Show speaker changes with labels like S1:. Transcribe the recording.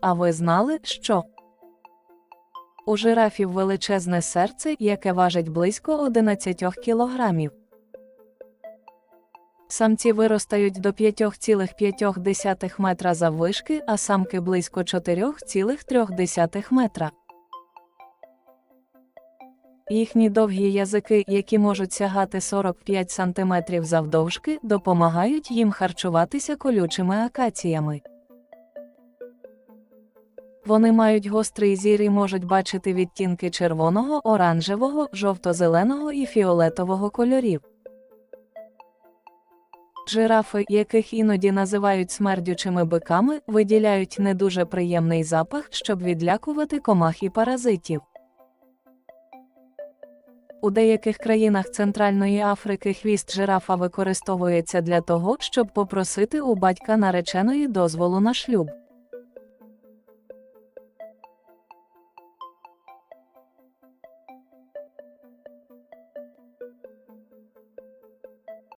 S1: А ви знали, що у жирафів величезне серце, яке важить близько 11 кілограмів. Самці виростають до 5,5 метра заввишки, а самки близько 4,3 метра. Їхні довгі язики, які можуть сягати 45 см завдовжки, допомагають їм харчуватися колючими акаціями. Вони мають гострий зір і можуть бачити відтінки червоного, оранжевого, жовто-зеленого і фіолетового кольорів. Жирафи, яких іноді називають смердючими биками, виділяють не дуже приємний запах, щоб відлякувати комах і паразитів. У деяких країнах Центральної Африки хвіст жирафа використовується для того, щоб попросити у батька нареченої дозволу на шлюб.